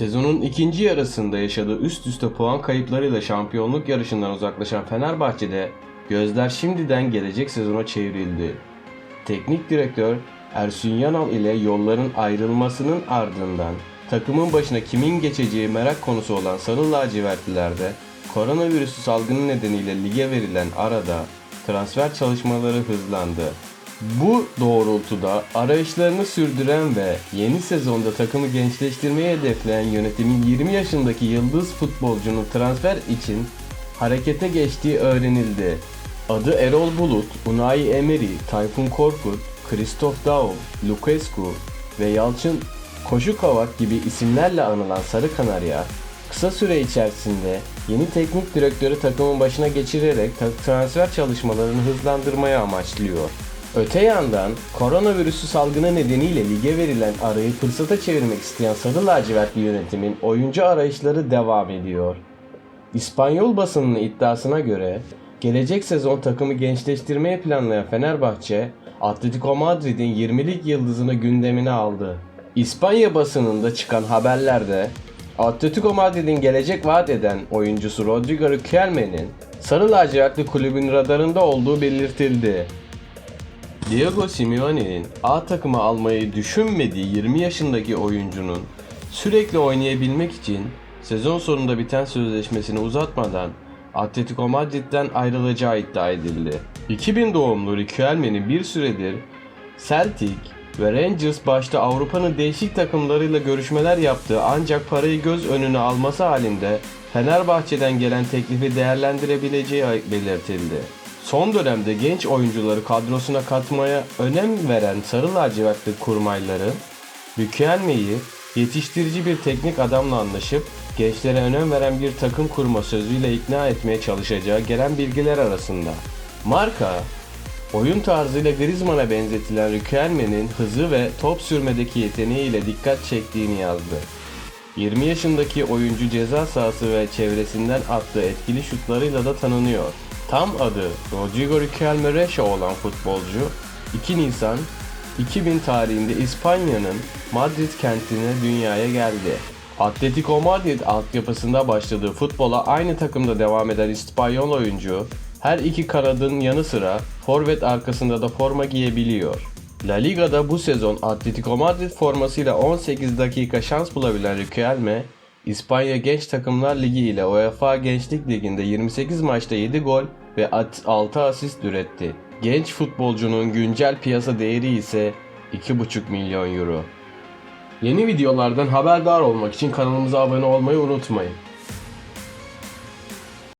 Sezonun ikinci yarısında yaşadığı üst üste puan kayıplarıyla şampiyonluk yarışından uzaklaşan Fenerbahçe'de gözler şimdiden gelecek sezona çevrildi. Teknik direktör Ersun Yanal ile yolların ayrılmasının ardından takımın başına kimin geçeceği merak konusu olan Sarı Lacivertlilerde koronavirüsü salgını nedeniyle lige verilen arada transfer çalışmaları hızlandı. Bu doğrultuda arayışlarını sürdüren ve yeni sezonda takımı gençleştirmeyi hedefleyen yönetimin 20 yaşındaki yıldız futbolcunun transfer için harekete geçtiği öğrenildi. Adı Erol Bulut, Unai Emery, Tayfun Korkut, Christoph Daum, Lucescu ve Yalçın Koşukavak gibi isimlerle anılan Sarı Kanarya, kısa süre içerisinde yeni teknik direktörü takımın başına geçirerek transfer çalışmalarını hızlandırmaya amaçlıyor. Öte yandan koronavirüsü salgını nedeniyle lige verilen arayı fırsata çevirmek isteyen Sarı Lacivertli yönetimin oyuncu arayışları devam ediyor. İspanyol basınının iddiasına göre gelecek sezon takımı gençleştirmeye planlayan Fenerbahçe, Atletico Madrid'in 20'lik yıldızını gündemine aldı. İspanya basınında çıkan haberlerde Atletico Madrid'in gelecek vaat eden oyuncusu Rodrigo Riquelme'nin Sarı lacivertli kulübün radarında olduğu belirtildi. Diego Simeone'nin A takıma almayı düşünmediği 20 yaşındaki oyuncunun sürekli oynayabilmek için sezon sonunda biten sözleşmesini uzatmadan Atletico Madrid'den ayrılacağı iddia edildi. 2000 doğumlu Riquelme'nin bir süredir Celtic ve Rangers başta Avrupa'nın değişik takımlarıyla görüşmeler yaptığı ancak parayı göz önüne alması halinde Fenerbahçe'den gelen teklifi değerlendirebileceği belirtildi. Son dönemde genç oyuncuları kadrosuna katmaya önem veren Sarı Lacivertli kurmayları, Riquelme'yi yetiştirici bir teknik adamla anlaşıp gençlere önem veren bir takım kurma sözüyle ikna etmeye çalışacağı gelen bilgiler arasında. Marka, oyun tarzıyla Griezmann'a benzetilen Riquelme'nin hızı ve top sürmedeki yeteneğiyle dikkat çektiğini yazdı. 20 yaşındaki oyuncu ceza sahası ve çevresinden attığı etkili şutlarıyla da tanınıyor. Tam adı Rodrigo Riquelme Reşa olan futbolcu 2 Nisan 2000 tarihinde İspanya'nın Madrid kentine dünyaya geldi. Atletico Madrid altyapısında başladığı futbola aynı takımda devam eden İspanyol oyuncu her iki kanadın yanı sıra forvet arkasında da forma giyebiliyor. La Liga'da bu sezon Atletico Madrid formasıyla 18 dakika şans bulabilen Riquelme, İspanya Genç Takımlar Ligi ile UEFA Gençlik Ligi'nde 28 maçta 7 gol ve 6 asist üretti. Genç futbolcunun güncel piyasa değeri ise 2,5 milyon euro. Yeni videolardan haberdar olmak için kanalımıza abone olmayı unutmayın.